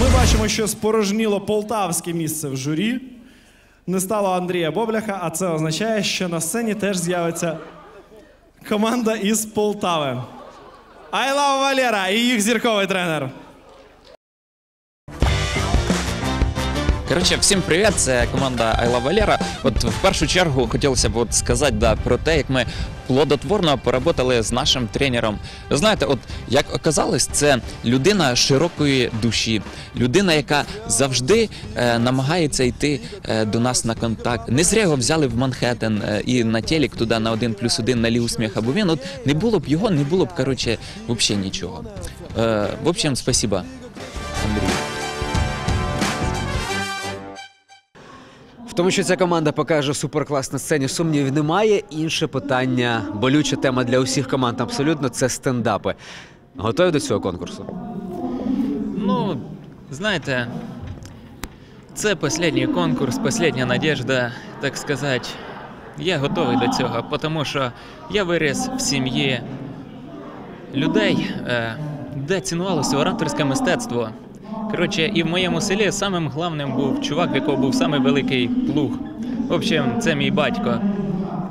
Ми бачимо, що спорожніло полтавське місце в журі. Не стало Андрія Бобляха, а це означає, що на сцені теж з'явиться команда із Полтави. I love Валера і їх зірковий тренер. Коротше, всім привіт, це команда Айла Валера. От в першу чергу хотілося б от сказати да, про те, як ми плодотворно поработали з нашим тренером. Ви знаєте, от як оказалось, це людина широкої душі, людина, яка завжди е, намагається йти е, до нас на контакт. Не зря його взяли в Манхеттен е, і на телек туди на один плюс один на лігу сміха, бо він от не було б його, не було б коротше, взагалі нічого. Е, в общем, спасибо, тому, що ця команда покаже суперклас на сцені, сумнівів немає. Інше питання, болюча тема для усіх команд абсолютно це стендапи. Готові до цього конкурсу? Ну, знаєте, це останній конкурс, остання надіжда, так сказати. Я готовий до цього, тому що я виріс в сім'ї людей, е, де цінувалося ораторське мистецтво. Коротше, і в моєму селі самим головним був чувак, в якого був самий великий плуг. В общем, це мій батько.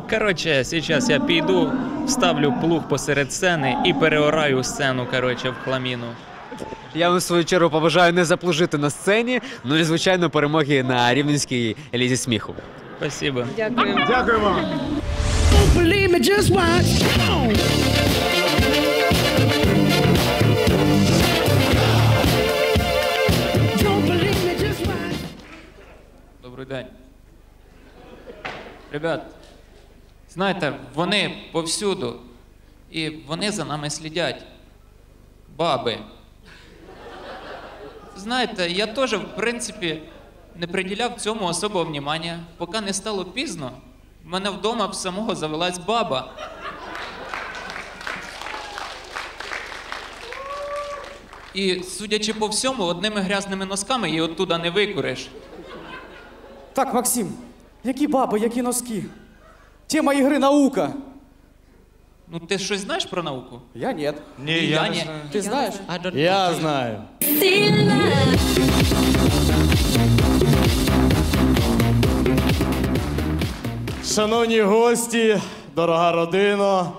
Коротше, зараз я піду, вставлю плуг посеред сцени і переораю сцену, коротше, в хламіну. Я вам в свою чергу побажаю не заплужити на сцені, ну і звичайно перемоги на рівненській елізі сміху. Спасибо. believe me, just Ребят, знаєте, вони повсюду. І вони за нами слідять. Баби. Знаєте, я теж, в принципі, не приділяв цьому особого внимання, поки не стало пізно. В мене вдома в самого завелась баба. І, судячи по всьому, одними грязними носками її оттуда не викуриш. Так, Максим, які баби, які носки? Тема ігри наука. Ну, ти щось знаєш про науку? Я ні. Ні, я ні. Ти знаєш? Я знаю. Шановні гості, дорога родина.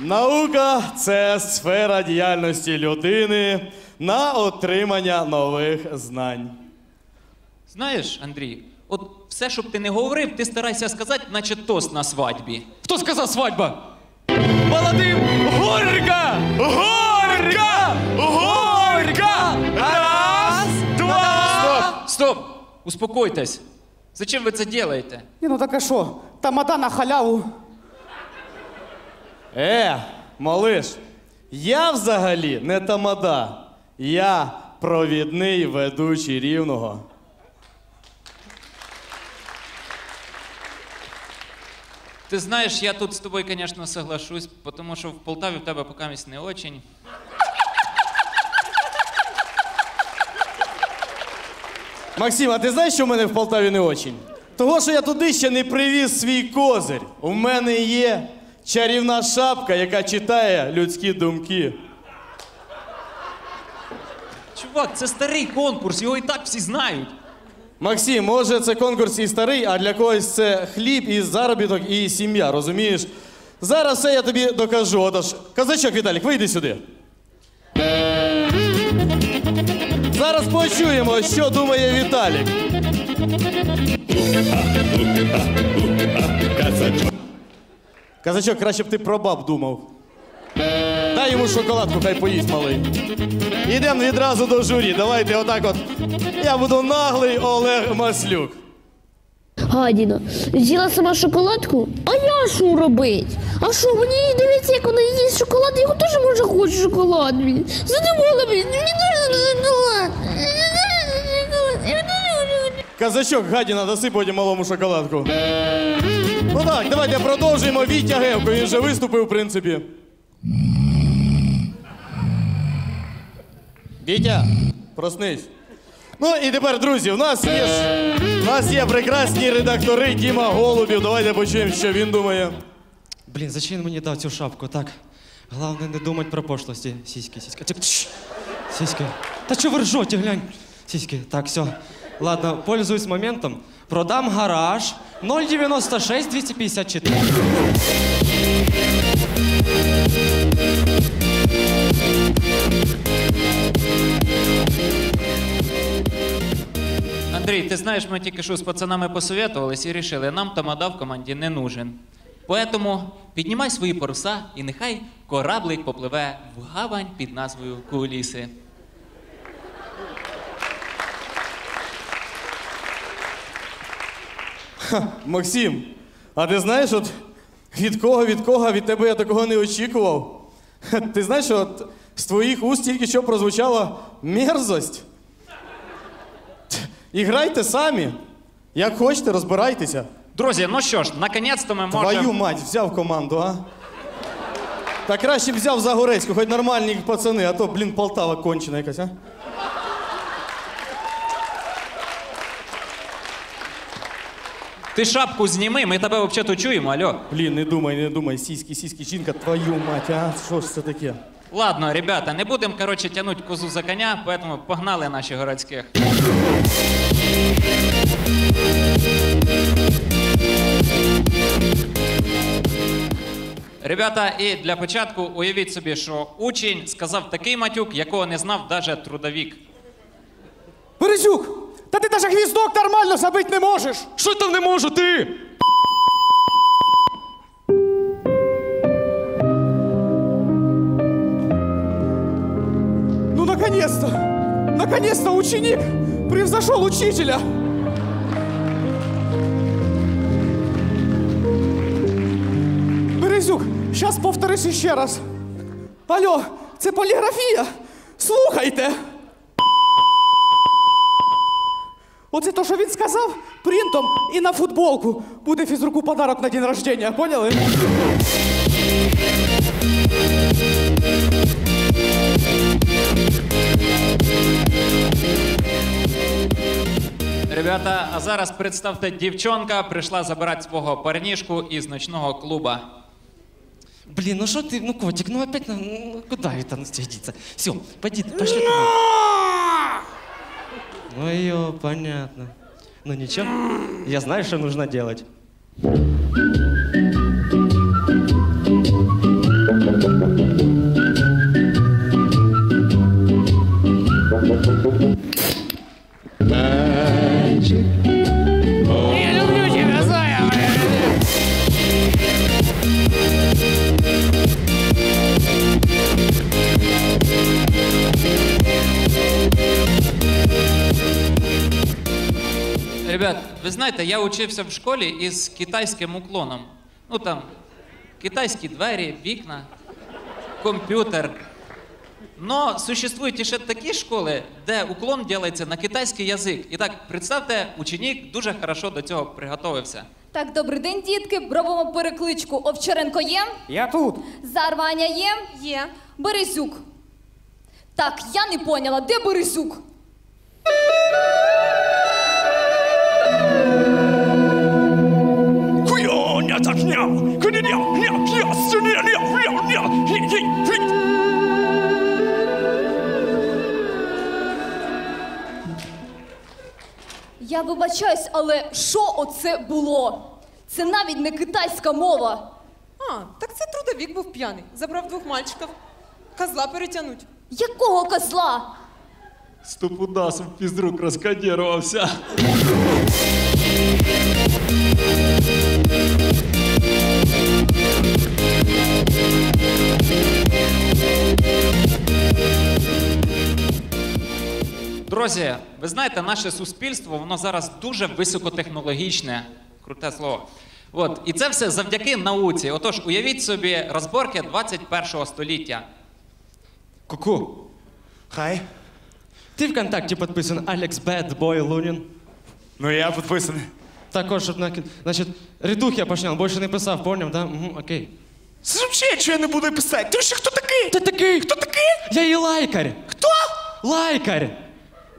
Наука це сфера діяльності людини на отримання нових знань. Знаєш, Андрій, от все, щоб ти не говорив, ти старайся сказати, наче тост на свадьбі. Хто сказав свадьба? Молодим горька! Горька! Горька! Раз, два! Стоп! Стоп! Успокойтесь. Зачем ви це робите? Ні, ну так а що? Тамада на халяву. Е, малиш, я взагалі не тамада. Я провідний ведучий рівного. Ти знаєш, я тут з тобою, звісно, соглашусь, тому що в Полтаві в тебе покамість не очень. Максим, а ти знаєш, що в мене в Полтаві не очень? Того, що я туди ще не привіз свій козир. У мене є чарівна шапка, яка читає людські думки. Чувак, це старий конкурс, його і так всі знають. Максим, може це конкурс і старий, а для когось це хліб, і заробіток, і сім'я, розумієш? Зараз все я тобі докажу. Отож, казачок Віталік, вийди сюди. Зараз почуємо, що думає Віталік. Казачок, краще б ти про баб думав. Дай йому шоколадку, хай поїсть малий. Йдемо відразу до журі. Давайте отак от. Я буду наглий Олег Маслюк. Гадіна, з'їла сама шоколадку? А я що робить? А що, мені дивіться, як вона їсть шоколад, я теж може хочу шоколад. Задумала мені. Казачок гадіна, потім малому шоколадку. Ну так, давайте продовжуємо. Вітя Гевко, він вже виступив, в принципі. Вітя, проснись. Ну і тепер, друзі, у нас є у нас є прекрасні редактори Діма Голубів. Давайте почуємо, що він думає. Блін, зачем він мені дав цю шапку, так? Главное не думать про пошлости. Сиськи, сиськи. Тик, тш. Сиськи. Да что вы ржете, глянь. Сиськи. Так, все. Ладно, пользуюсь моментом. Продам гараж 096 254. Андрій, ти знаєш, ми тільки що з пацанами посоветувались і рішили, нам тамада в команді не нужен. Поэтому піднімай свої паруса і нехай кораблик попливе в гавань під назвою Куліси. Максим, а ти знаєш, от від кого, від кого, від тебе я такого не очікував. Ха, Ти знаєш, от з твоїх уст тільки що прозвучала мерзость. І грайте самі. Як хочете, розбирайтеся. Друзі, ну що ж, наконець-то ми можемо. Твою мать, взяв команду, а? Та краще б взяв Загорецьку, хоч нормальні пацани, а то, блін, Полтава кончена якась, а? Ти шапку зніми, ми тебе взагалі чуємо, альо. Блін, не думай, не думай, сіськи, сіськи, жінка, твою мать, а? Що ж це таке? Ладно, ребята, не будемо, коротше, тягнути козу за коня, поэтому погнали наших городських. Ребята, і для початку уявіть собі, що учень сказав такий матюк, якого не знав навіть трудовік. Березюк, та ти даже гвіздок нормально забити не можеш. Що там не можу ти? наконец-то! Наконец-то ученик превзошел учителя! Березюк, зараз повториш іще раз. Алло, це поліграфія. Слухайте. Оце то, що він сказав, принтом і на футболку. Буде фізруку подарок на день рождения, поняли? Ребята, а зараз представте, дівчонка прийшла забирати свого парнішку із ночного клуба. Блин, ну что ты, ну котик, ну опять, ну, ну, куда это стягивается? Все, пойди, пошли. Ой, ё, понятно. Ну ничего, я знаю, что нужно делать. Ви знаєте, я учився в школі із китайським уклоном. Ну там китайські двері, вікна, комп'ютер. Но существують ще такі школи, де уклон ділається на китайський язик. І так, представте, ученик дуже хорошо до цього приготовився. Так, добрий день, дітки. Робимо перекличку. Овчаренко є? Я тут. Зарваня є? Є. Березюк. Так, я не поняла, де Березюк? Я вибачаюсь, але що оце було? Це навіть не китайська мова. А, так це трудовік був п'яний. Забрав двох мальчиків. Козла перетягнуть. Якого козла? Стопудасом фізрук розкодірувався. Друзі, ви знаєте, наше суспільство воно зараз дуже високотехнологічне, круте слово. От, і це все завдяки науці. Отож, уявіть собі розборки 21 століття. Ку-ку. Хай. Ти ВКонтакті підписаний Алекс Бед Бой Лунін. Ну я підписаний. Також, щоб на... Значить, редух я пошняв, більше не писав, поняв, да? Угу, окей. Це взагалі, що я не буду писати? Ти ще хто такий? Ти такий? Хто такий? Я її лайкар. Хто? Лайкар.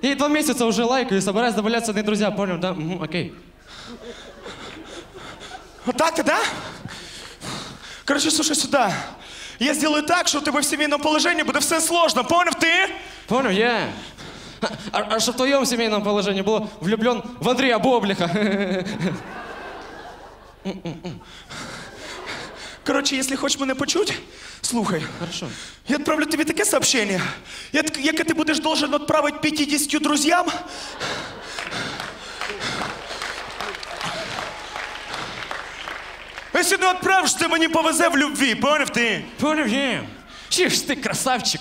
Ей два месяца уже лайкаю, собираюсь добавляться на друзья, понял, да? Угу, окей. Отак, ти, да? Короче, слушай сюда. Я сделаю так, що у тебе в сімейному положенні буде все сложно. Поняв ти? Понял, я. А, а что в твоем семейном положении было влюблен в Андрея Боблиха? Коротше, якщо хочеш мене почути, слухай. Хорошо. Я відправлю тобі таке сообщення, як- яке ти будеш должен відправити 50 друзям. Якщо не відправиш, це мені повезе в любві, поняв ти? Понял, я. Чиж ты красавчик.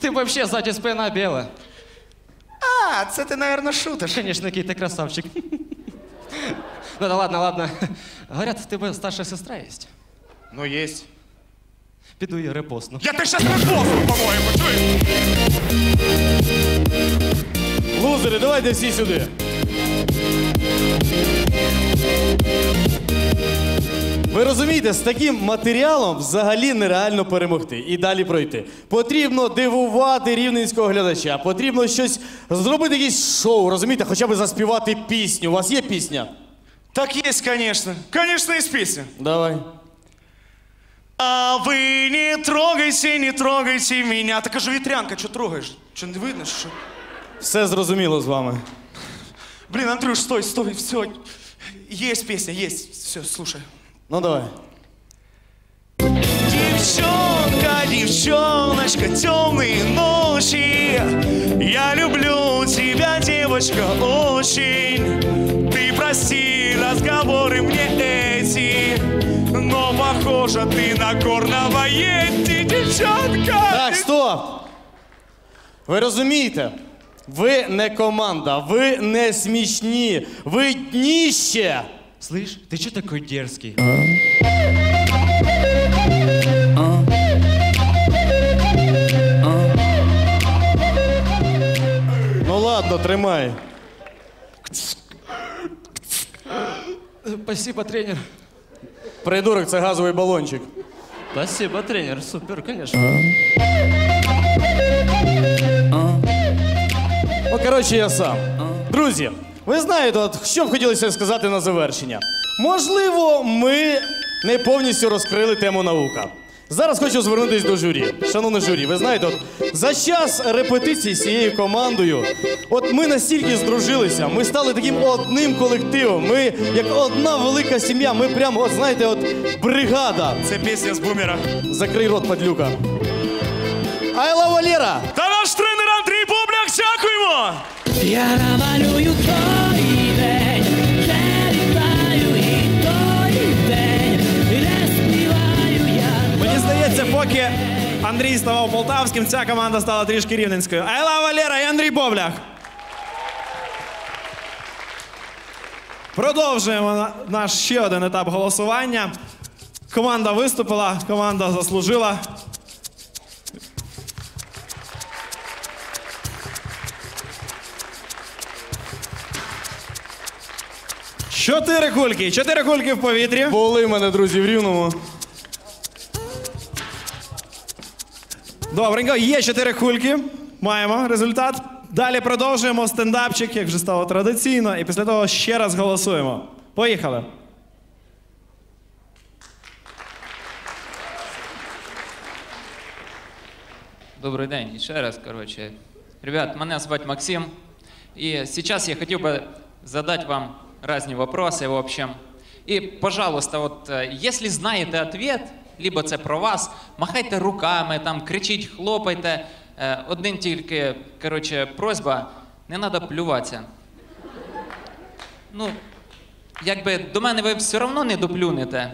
Ты вообще сзади спина белая. А, це ти, наверное, шутиш. Конечно, какой ты красавчик. Ну да ладно, ладно. Говорят, в тебе старшая сестра есть. Ну, єсть. Піду її репостну. Я тебе щас репостну, по-моєму, чуєш? Лузери, давайте всі сюди. Ви розумієте, з таким матеріалом взагалі нереально перемогти і далі пройти. Потрібно дивувати рівненського глядача, потрібно щось зробити якесь шоу, розумієте, хоча б заспівати пісню. У вас є пісня? Так є, конечно. Конечно, є пісня. Давай. А вы не трогайте, не трогайте меня. Так кажу, ветрянка, что трогаешь? Что, не видно, что? Все зрозуміло з вами. Блин, Андрюш, стой, стой, все. Есть песня, есть. Все, слушай. Ну давай. Девчонка, девчоночка, темные ночи. Я люблю тебя, девочка, очень. Ты прости разговоры мне эти, но похожа ты на горного ети, девчонка. Так, стоп! Ви розумієте? Ви не команда, ви не смішні, ви дніще! Слышь, ты что такой дерзкий? Ну ладно, тримай. Спасибо, тренер. Придурок, це газовий балончик. Спасибо, тренер. Супер, конечно. Ну, коротше, я сам. Друзі, ви знаєте, от, що б хотілося сказати на завершення? Можливо, ми не повністю розкрили тему наука. Зараз хочу звернутися до журі. Шановне журі, ви знаєте, от за час репетицій з цією командою, от ми настільки здружилися, ми стали таким одним колективом. Ми як одна велика сім'я. Ми прямо, от знаєте, от бригада. Це пісня з бумера. Закрий рот, падлюка. Айла Валера! Та наш тренер Андрій Бобляк, дякуємо! Я намалюю той поки Андрій ставав полтавським, ця команда стала трішки рівненською. Айла Валера і Андрій Боблях. Продовжуємо наш ще один етап голосування. Команда виступила, команда заслужила. Чотири кульки, чотири кульки в повітрі. Були в мене друзі в рівному. Добренько, є чотири кульки. Маємо результат. Далі продовжуємо стендапчик, як вже стало традиційно, і після того ще раз голосуємо. Поїхали. Добрий день ще раз, коротше. Ребят, мене звати Максим. І сейчас я хотів би задати вам різні вопроси, в общем. І, пожалуйста, от, е, якщо знаєте ответ, либо це про вас, махайте руками, там, кричіть, хлопайте. Е, Один тільки, коротше, просьба, не треба плюватися. Ну, якби до мене ви все одно не доплюнете.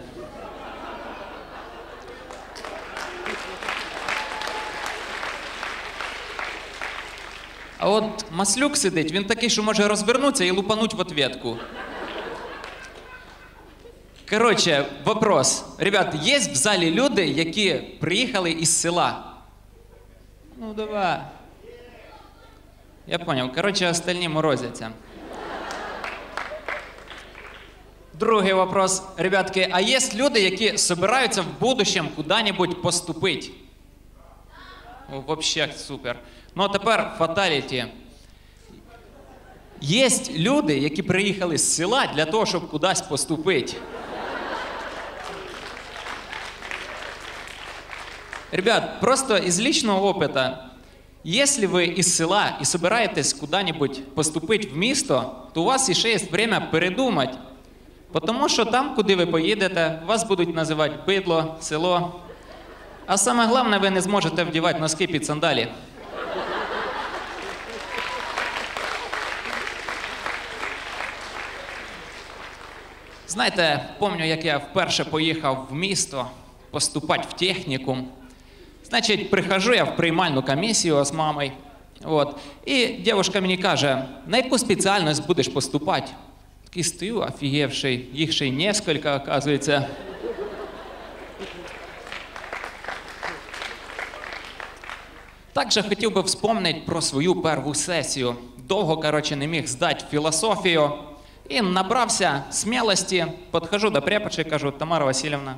А от Маслюк сидить, він такий, що може розвернутися і лупануть в ответку. Коротше, вопрос. Ребят, є в залі люди, які приїхали із села? Ну, давай. Я понял. Коротше, остальні морозяться. Другий вопрос. Ребятки, а є люди, які собираються в будущем куди-небудь поступити? Вообще супер. Ну а тепер фаталіті. Є люди, які приїхали з села для того, щоб кудись поступити. Ребят, просто из личного опыта. Если вы из села и собираетесь куда-нибудь поступить в місто, то у вас ще є время передумати. Тому що там, куди ви поїдете, вас будуть називати бидло, село. А саме головне, ви не зможете вдівати носки під сандалі. Знаєте, пам'ятаю, як я вперше поїхав в місто поступати в технікум. Значить, прихожу я в приймальну комісію з мамою. От, і дівчинка мені каже, на яку спеціальність будеш поступати? Такий стою, офігевший, їх ще й несколько, оказується. Також хотів би вспомнити про свою перву сесію. Довго, коротше, не міг здати філософію. І набрався смілості, підходжу до преподші, кажу, Тамара Васильівна,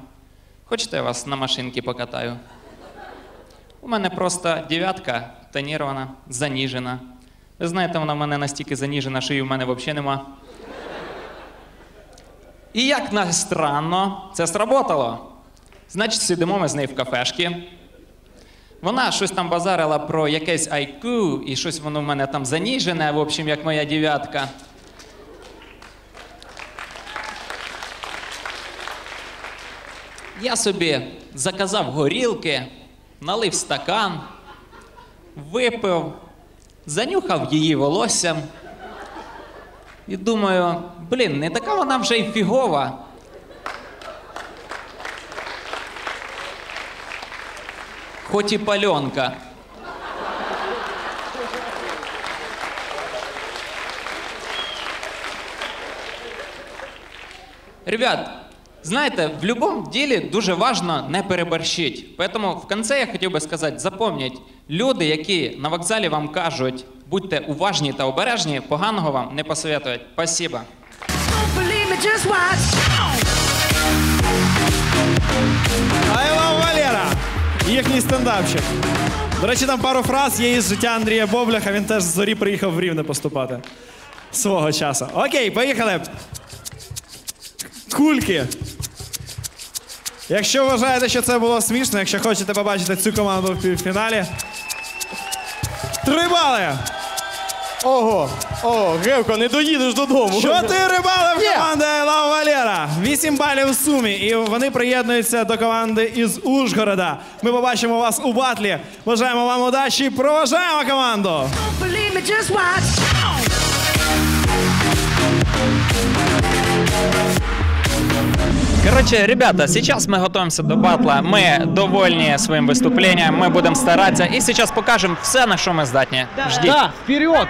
хочете я вас на машинці покатаю? У мене просто дев'ятка тонірована, заніжена. Ви знаєте, вона в мене настільки заніжена, що її в мене взагалі нема. І як на странно, це сработало. Значить, сидимо ми з нею в кафешці. Вона щось там базарила про якесь IQ, і щось воно в мене там заніжене, в общем, як моя дев'ятка. Я собі заказав горілки, налив стакан, випив, занюхав її волоссям. І думаю, блін, не така вона вже й фігова. Хоч і пальонка. Ребят, знаєте, в будь-якому ділі дуже важно не переборщити. Поэтому в конце я хотів би сказати, запам'ять, люди, які на вокзалі вам кажуть, будьте уважні та обережні, поганого вам не посоветують. Спасибо. I love Валера. Їхній стендапчик. До речі, там пару фраз є із життя Андрія Бобляха. Він теж з зорі приїхав в Рівне поступати. Свого часу. Окей, поїхали. Кульки. Якщо вважаєте, що це було смішно, якщо хочете побачити цю команду в півфіналі. Три бали! Ого, ого, Гевко, не доїдеш додому. Чотири бали в команди I Валера. Вісім балів в сумі. І вони приєднуються до команди із Ужгорода. Ми побачимо вас у батлі. Бажаємо вам удачі. Проважаємо команду! Короче, ребята, сейчас мы готовимся до батла. Мы довольны своим выступлением, мы будем стараться. И сейчас покажем все, на что мы здатні. Ждіть. вперед!